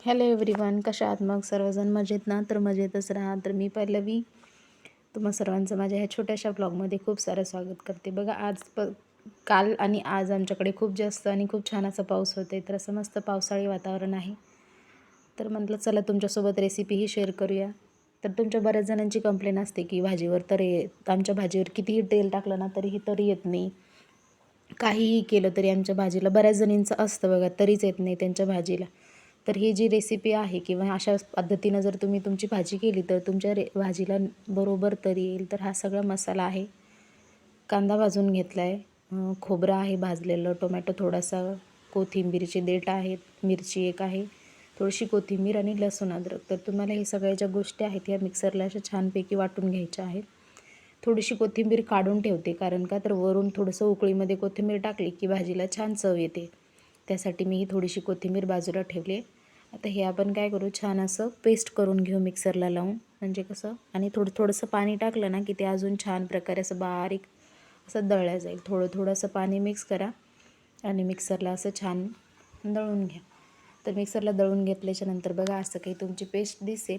Hello everyone कशा आहात मग? सर्वजण मजेत ना? तर मजेतच राहा. तर मी पल्लवी. तुम्हा सर्वांचं माझ्या ह्या छोट्याशा ब्लॉगमध्ये खूप सारं स्वागत करते. बघा आज प काल आणि आज आमच्याकडे खूप जास्त आणि खूप छान असा पाऊस होते तर असं मस्त पावसाळी वातावरण आहे. तर म्हटलं चला तुमच्यासोबत रेसिपीही शेअर करूया. तर तुमच्या बऱ्याच जणांची कंप्लेंट असते की भाजीवर तर आमच्या भाजीवर कितीही तेल टाकलं ना तरीही तरी येत नाही. काहीही केलं तरी आमच्या भाजीला बऱ्याच जणींचं असतं बघा तरीच येत नाही त्यांच्या भाजीला. तर ही जी रेसिपी आहे किंवा अशा पद्धतीनं जर तुम्ही तुमची भाजी केली तर तुमच्या रे भाजीला बरोबर तरी येईल. तर हा सगळा मसाला आहे. कांदा भाजून घेतला आहे खोबरं आहे भाजलेलं. टोमॅटो थोडासा कोथिंबीरचे देठ आहेत. मिरची एक आहे. थोडीशी कोथिंबीर आणि लसूण अद्रक. तर तुम्हाला हे सगळ्या ज्या गोष्टी आहेत ह्या मिक्सरला अशा छानपैकी वाटून घ्यायच्या आहेत. थोडीशी कोथिंबीर काढून ठेवते. कारण का? तर वरून थोडंसं उकळीमध्ये कोथिंबीर टाकली की भाजीला छान चव येते. त्यासाठी मी ही थोडीशी कोथिंबीर बाजूला ठेवली आहे. आता हे आपण काय करू? छान असं पेस्ट करून घेऊ मिक्सरला लावून. म्हणजे कसं? आणि थोडं थोडंसं पाणी टाकलं ना की ते अजून छान प्रकारे असं बारीक असं दळलं जाईल. थोडं थोडंसं पाणी मिक्स करा आणि मिक्सरला असं छान दळून घ्या. तर मिक्सरला दळून घेतल्याच्यानंतर बघा असं काही तुमची पेस्ट दिसेल.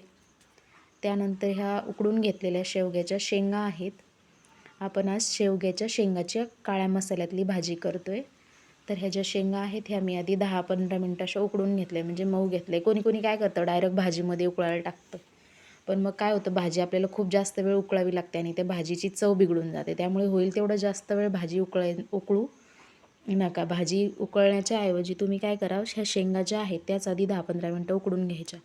त्यानंतर ह्या उकडून घेतलेल्या शेवग्याच्या शेंगा आहेत. आपण आज शेवग्याच्या शेंगाच्या काळ्या मसाल्यातली भाजी करतो आहे तर ह्या ज्या शेंगा आहेत ह्या मी आधी दहा पंधरा मिनटं अशा उकडून घेतल्या. म्हणजे मऊ घेतले कोणी कोणी काय करतं डायरेक्ट भाजीमध्ये उकळायला टाकतं. पण मग काय होतं भाजी आपल्याला खूप जास्त वेळ उकळावी लागते आणि त्या भाजीची चव बिघडून जाते. त्यामुळे होईल तेवढं जास्त वेळ भाजी उकळ उकळू नका. भाजी उकळण्याच्या ऐवजी तुम्ही काय करा ह्या शेंगा ज्या आहेत त्याच आधी दहा पंधरा मिनटं उकडून घ्यायच्या.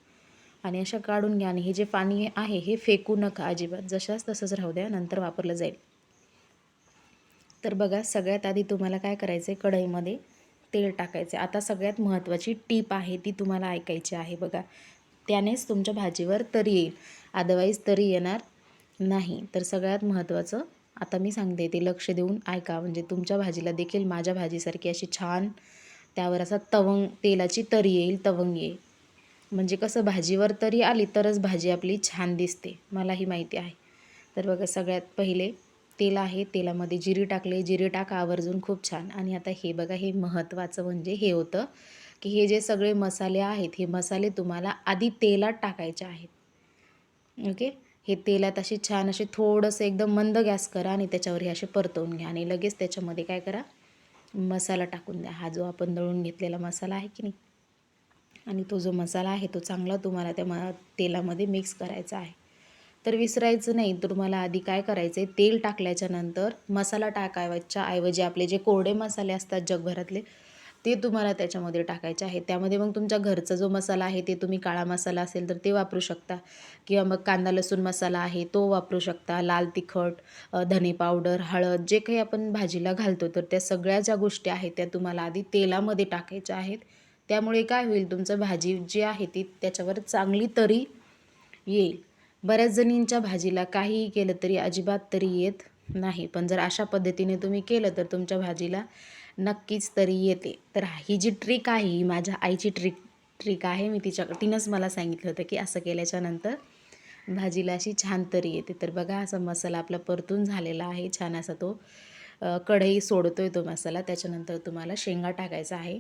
आणि अशा काढून घ्या. आणि हे जे पाणी आहे हे फेकू नका अजिबात. जशाच तसंच राहू द्या. नंतर वापरलं जाईल. तर बघा सगळ्यात आधी तुम्हाला काय करायचं आहे कढईमध्ये तेल टाकायचं आता सगळ्यात महत्त्वाची टीप आहे ती तुम्हाला ऐकायची आहे बघा. त्यानेच तुमच्या भाजीवर तरी येईल. अदरवाईज तरी येणार नाही. तर सगळ्यात महत्त्वाचं आता मी सांगते ते लक्ष देऊन ऐका. म्हणजे तुमच्या भाजीला देखील माझ्या भाजीसारखी अशी छान त्यावर असा तवंग तेलाची तरी येईल तवंग येईल. म्हणजे कसं भाजीवर तरी आली तरच भाजी आपली छान दिसते. मला ही माहिती आहे. तर बघा सगळ्यात पहिले तेल आहे तेलामध्ये जिरी टाकले. जिरे टाका आवर्जून खूप छान. आणि आता हे बघा हे महत्त्वाचं म्हणजे हे होतं की हे जे सगळे मसाले आहेत हे मसाले तुम्हाला आधी तेलात टाकायचे आहेत. ओके? हे तेलात असे छान असे थोडंसं एकदम मंद गॅस करा आणि त्याच्यावर हे असे परतवून घ्या. आणि लगेच त्याच्यामध्ये काय करा मसाला टाकून द्या. हा जो आपण दळून घेतलेला मसाला आहे की नाही? आणि तो जो मसाला आहे तो चांगला तुम्हाला त्या म तेलामध्ये मिक्स करायचा आहे. तर विसरायचं नाही. तर तुम्हाला आधी काय करायचं आहे तेल टाकल्याच्या नंतर मसाला टाकायच्या ऐवजी आपले जे कोरडे मसाले असतात जगभरातले ते तुम्हाला त्याच्यामध्ये टाकायचे आहे. त्यामध्ये मग तुमच्या घरचा जो मसाला आहे ते तुम्ही काळा मसाला असेल तर ते वापरू शकता. किंवा मग कांदा लसूण मसाला आहे तो वापरू शकता. लाल तिखट धने पावडर हळद जे काही आपण भाजीला घालतो तर त्या सगळ्या ज्या गोष्टी आहेत त्या तुम्हाला आधी तेलामध्ये टाकायच्या आहेत. त्यामुळे काय होईल? तुमचं भाजी जी आहे ती त्याच्यावर चांगली तरी येईल. बऱ्याच जणींच्या भाजीला काहीही केलं तरी अजिबात तरी येत नाही. पण जर अशा पद्धतीने तुम्ही केलं तर तुमच्या भाजीला नक्कीच तरी येते. तर ही जी ट्रिक आहे ही माझ्या आईची ट्रिक ट्रिक आहे. मी तिच्या तिनंच मला सांगितलं होतं की असं केल्याच्यानंतर भाजीला अशी छान तरी येते. तर बघा असा मसाला आपला परतून झालेला आहे. छान असा तो कढई सोडतो आहे तो मसाला. त्याच्यानंतर तुम्हाला शेंगा टाकायचा आहे.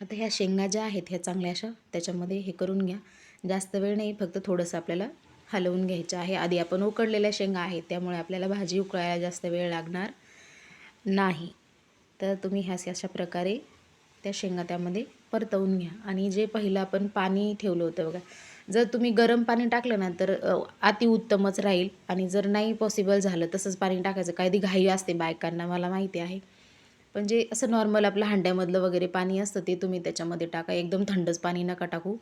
आता ह्या शेंगा ज्या आहेत ह्या चांगल्या अशा त्याच्यामध्ये हे करून घ्या. जास्त वेळ नाही फक्त थोडंसं आपल्याला हलवून घ्यायचं आहे. आधी आपण उकडलेल्या शेंगा आहेत त्यामुळे आपल्याला भाजी उकळायला जास्त वेळ लागणार नाही. तर तुम्ही ह्या अशा प्रकारे त्या शेंगा त्यामध्ये परतवून घ्या. आणि जे पहिलं आपण पाणी ठेवलं होतं बघा जर तुम्ही गरम पाणी टाकलं ना तर अतिउत्तमच राहील. आणि जर नाही पॉसिबल झालं तसंच पाणी टाकायचं. काही घाई असते बायकांना मला माहिती आहे. पण जे असं नॉर्मल आपलं हांड्यामधलं वगैरे पाणी असतं ते तुम्ही त्याच्यामध्ये टाका. एकदम थंडच पाणी नका टाकू.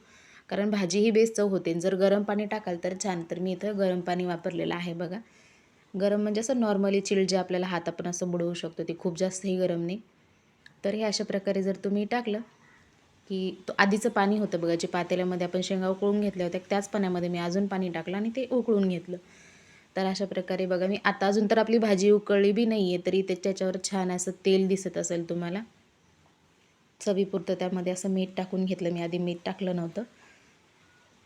कारण भाजी ही बेस चव होते. जर गरम पाणी टाकाल तर छान. तर मी इथं गरम पाणी वापरलेलं आहे बघा. गरम म्हणजे असं नॉर्मली चिल जे आपल्याला हात आपण असं बुडवू शकतो ते खूप जास्तही गरम नाही. तर हे अशा प्रकारे जर तुम्ही टाकलं की तो आधीचं पाणी होतं बघा जे पातेल्यामध्ये आपण शेंगा उकळून घेतल्या होत्या त्याच पाण्यामध्ये मी अजून पाणी टाकलं आणि ते उकळून घेतलं. तर अशा प्रकारे बघा मी आता अजून तर आपली भाजी उकळली बी नाही आहे तरी त्याच्यावर छान असं तेल दिसत असेल तुम्हाला. चवीपुरतं त्यामध्ये असं मीठ टाकून घेतलं. मी आधी मीठ टाकलं नव्हतं.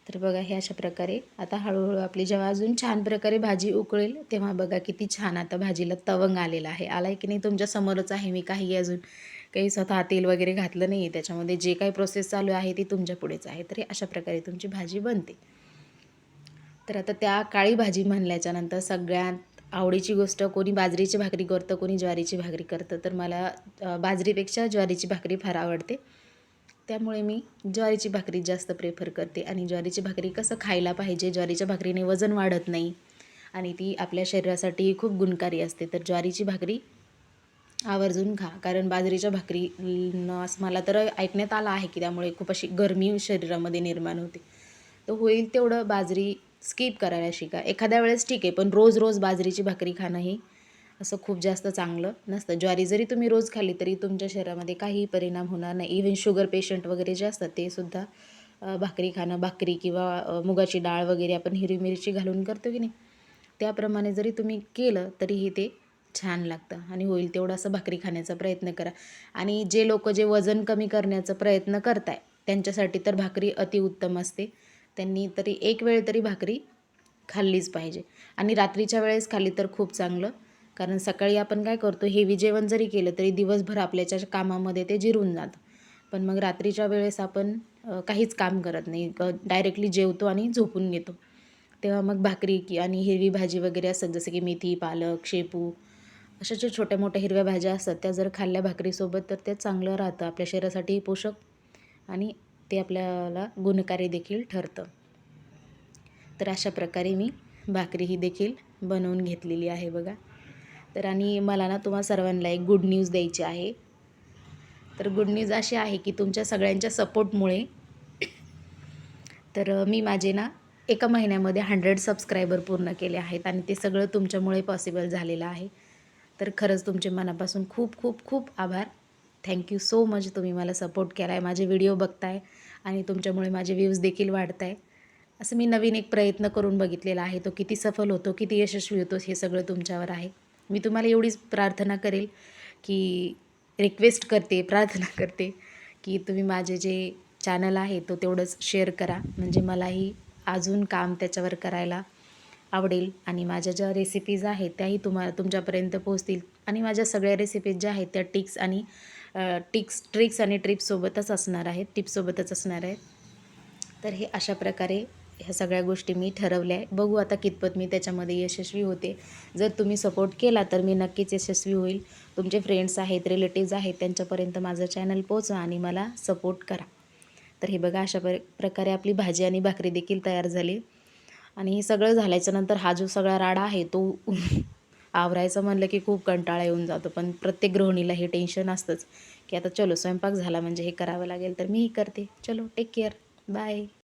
तर बघा हे अशा प्रकारे आता हळूहळू आपली जेव्हा अजून छान प्रकारे भाजी उकळेल तेव्हा बघा किती छान आता भाजीला तवंग आलेला आहे. आला आहे की नाही तुमच्या समोरच आहे. मी काही अजून काही स्वतः तेल वगैरे घातलं नाही आहे त्याच्यामध्ये जे काही प्रोसेस चालू आहे ती तुमच्या पुढेच आहे. तर हे अशा प्रकारे तुमची भाजी बनते. तर आता त्या काळी भाजी म्हणल्याच्यानंतर सगळ्यात आवडीची गोष्ट कोणी बाजरीची भाकरी करतं कोणी ज्वारीची भाकरी करतं. तर मला बाजरीपेक्षा ज्वारीची भाकरी फार आवडते. त्यामुळे मी ज्वारीची भाकरी जास्त प्रेफर करते. आणि ज्वारीची भाकरी कसं खायला पाहिजे? ज्वारीच्या भाकरीने वजन वाढत नाही. आणि ती आपल्या शरीरासाठी खूप गुणकारी असते. तर ज्वारीची भाकरी आवर्जून खा. कारण बाजरीच्या भाकरी असं मला तर ऐकण्यात आलं आहे की त्यामुळे खूप अशी गरमी शरीरामध्ये निर्माण होते. तर होईल तेवढं बाजरी स्किप करायला शिका. एखाद्या वेळेस ठीक आहे पण रोज रोज बाजरीची भाकरी खाणं ही असं खूप जास्त चांगलं नसतं. ज्वारी जरी तुम्ही रोज खाल्ली तरी तुमच्या शरीरामध्ये काहीही परिणाम होणार नाही. इव्हन शुगर पेशंट वगैरे जे असतात ते सुद्धा भाकरी खाणं भाकरी किंवा मुगाची डाळ वगैरे आपण हिरवी मिरची घालून करतो की नाही? त्याप्रमाणे जरी तुम्ही केलं तरीही ते छान लागतं. आणि होईल तेवढं असं भाकरी खाण्याचा प्रयत्न करा. आणि जे लोक जे वजन कमी करण्याचा प्रयत्न करताय त्यांच्यासाठी तर भाकरी अतिउत्तम असते. त्यांनी तरी एक वेळ तरी भाकरी खाल्लीच पाहिजे. आणि रात्रीच्या वेळेस खाल्ली तर खूप चांगलं. कारण सकाळी आपण काय करतो हेवी जेवण जरी केलं तरी दिवसभर आपल्याच्या कामामध्ये ते जिरून जातं. पण मग रात्रीच्या वेळेस आपण काहीच काम करत नाही. डायरेक्टली जेवतो आणि झोपून घेतो. तेव्हा मग भाकरी की आणि हिरवी भाजी वगैरे असतात जसं की मेथी पालक शेपू अशा ज्या छोट्या मोठ्या हिरव्या भाज्या असतात त्या जर खाल्ल्या भाकरीसोबत तर ते चांगलं राहतं. आपल्या शरीरासाठी पोषक आणि ते आपल्याला गुणकारी देखील ठरतं. तर अशा प्रकारे मी भाकरी ही देखील बनवून घेतलेली आहे बघा. तर आणि मला ना तुम्हा सर्वांना एक गुड न्यूज द्यायची आहे. तर गुड न्यूज अशी आहे की तुमच्या सगळ्यांच्या सपोर्टमुळे तर मी माझे ना एका महिन्यामध्ये हंड्रेड सबस्क्रायबर पूर्ण केले आहेत आणि ते सगळं तुमच्यामुळे पॉसिबल झालेलं आहे. तर खरंच तुमचे मनापासून खूप खूप खूप आभार. थँक्यू सो मच तुम्ही मला सपोर्ट केला आहे माझे व्हिडिओ बघताय आणि तुमच्यामुळे माझे व्ह्यूज देखील वाढत आहे असं मी नवीन एक प्रयत्न करून बघितलेला आहे तो किती सफल होतो किती यशस्वी होतो हे सगळं तुमच्यावर आहे. मी तुम्हाला एवढीच प्रार्थना करेल की रिक्वेस्ट करते प्रार्थना करते की तुम्ही माझे जे चॅनल आहे तो तेवढंच शेअर करा. म्हणजे मलाही अजून काम त्याच्यावर करायला आवडेल आणि माझ्या ज्या रेसिपीज आहेत त्याही तुम्हाला तुमच्यापर्यंत पोहोचतील. आणि माझ्या सगळ्या रेसिपीज ज्या आहेत त्या टिक्स आणि टिक्स ट्रिक्स आणि ट्रिप्ससोबतच असणार आहेत टिप्ससोबतच असणार आहेत. तर हे अशा प्रकारे ह्या सगळ्या गोष्टी मी ठरवल्या आहे बघू आता कितपत मी त्याच्यामध्ये यशस्वी होते. जर तुम्ही सपोर्ट केला तर मी नक्कीच यशस्वी होईल. तुमचे फ्रेंड्स आहेत रिलेटिव्ज आहेत त्यांच्यापर्यंत माझं चॅनल पोचवा आणि मला सपोर्ट करा. तर हे बघा अशा प्र प्रकारे आपली भाजी आणि भाकरी देखील तयार झाली. आणि हे सगळं झाल्याच्यानंतर हा जो सगळा राडा आहे तो आवरायचं म्हणलं की खूप कंटाळा येऊन जातो. पण प्रत्येक गृहिणीला हे टेन्शन असतंच की आता चलो स्वयंपाक झाला म्हणजे हे करावं लागेल तर मीही करते. चलो टेक केअर बाय